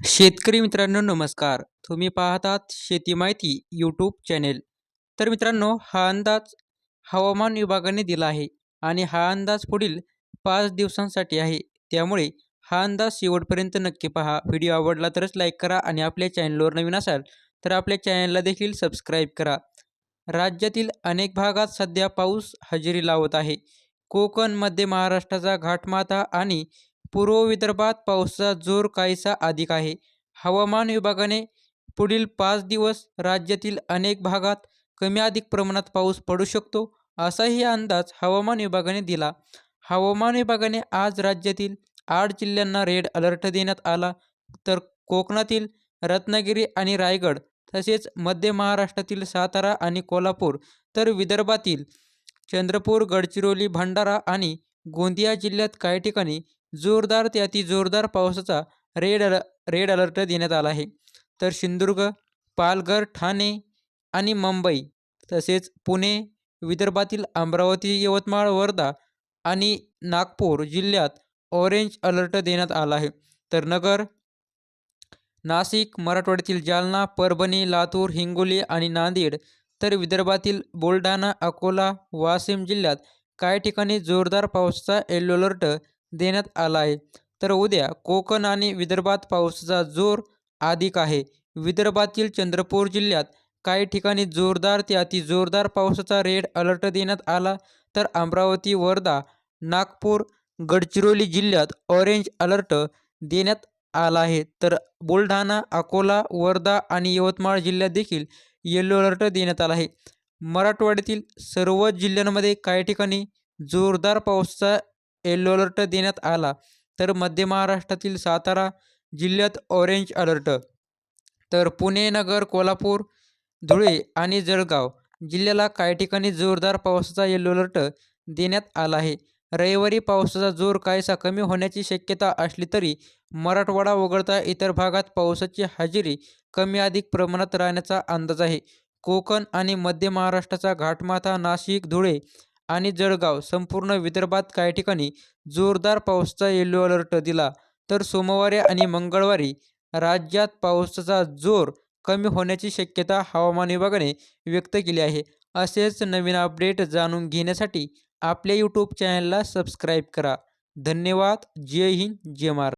शेतकरी मित्रांनो नमस्कार. तुम्ही पाहतात शेती माहिती यूट्यूब चॅनेल तर मित्रांनो हा अंदाज हवामान विभागाने दिला आहे आणि हा अंदाज पुढील पाच दिवसांसाठी आहे. त्यामुळे हा अंदाज शेवटपर्यंत नक्की पहा. व्हिडिओ आवडला तरच लाईक करा आणि आपल्या चॅनलवर नवीन असाल तर आपल्या चॅनलला देखील सबस्क्राईब करा. राज्यातील अनेक भागात सध्या पाऊस हजेरी लावत आहे. कोकण मध्य महाराष्ट्राचा घाटमाथा आणि पूर्व विदर्भात पावसाचा जोर काहीसा अधिक आहे. हवामान विभागाने पुढील पाच दिवस राज्यातील अनेक भागात कमी अधिक प्रमाणात पाऊस पडू शकतो असाही अंदाज हवामान विभागाने दिला. हवामान विभागाने आज राज्यातील आठ जिल्ह्यांना रेड अलर्ट देण्यात आला. तर कोकणातील रत्नागिरी आणि रायगड तसेच मध्य महाराष्ट्रातील सातारा आणि कोल्हापूर तर विदर्भातील चंद्रपूर गडचिरोली भंडारा आणि गोंदिया जिल्ह्यात काही ठिकाणी जोरदार ते अति जोरदार पावसाचा रेड अल रेड अलर्ट देण्यात आला आहे. तर सिंधुदुर्ग पालघर ठाणे आणि मुंबई तसेच पुणे विदर्भातील अमरावती यवतमाळ वर्धा आणि नागपूर जिल्ह्यात ऑरेंज अलर्ट देण्यात आला आहे. तर नगर नाशिक मराठवाड्यातील जालना परभणी लातूर हिंगोली आणि नांदेड तर विदर्भातील बुलढाणा अकोला वाशिम जिल्ह्यात काही ठिकाणी जोरदार पावसाचा येलो अलर्ट देण्यात आला आहे. तर उद्या कोकण आणि विदर्भात पावसाचा जोर अधिक आहे. विदर्भातील चंद्रपूर जिल्ह्यात काही ठिकाणी जोरदार ते अति जोरदार पावसाचा रेड अलर्ट देण्यात आला. तर अमरावती वर्धा नागपूर गडचिरोली जिल्ह्यात ऑरेंज अलर्ट देण्यात आला आहे. तर बुलढाणा अकोला वर्धा आणि यवतमाळ जिल्ह्यात देखील येलो अलर्ट देण्यात आला आहे. मराठवाड्यातील सर्व जिल्ह्यांमध्ये काही ठिकाणी जोरदार पावसाचा येलो अलर्ट देण्यात आला. तर मध्य महाराष्ट्रातील सातारा जिल्ह्यात ऑरेंज अलर्ट तर पुणे नगर कोल्हापूर धुळे आणि जळगाव जिल्ह्याला काही ठिकाणी जोरदार पावसाचा येलो अलर्ट देण्यात आला आहे. रविवारी पावसाचा जोर काहीसा कमी होण्याची शक्यता असली तरी मराठवाडा वगळता इतर भागात पावसाची हजेरी कमी अधिक प्रमाणात राहण्याचा अंदाज आहे. कोकण आणि मध्य महाराष्ट्राचा घाटमाथा नाशिक धुळे आणि जळगाव संपूर्ण विदर्भात काही ठिकाणी जोरदार पावसाचा येलो अलर्ट दिला. तर सोमवारी आणि मंगळवारी राज्यात पावसाचा जोर कमी होण्याची शक्यता हवामान विभागाने व्यक्त केली आहे. असेच नवीन अपडेट जाणून घेण्यासाठी आपल्या यूट्यूब चॅनलला सबस्क्राईब करा. धन्यवाद. जय हिंद. जय महाराष्ट्र.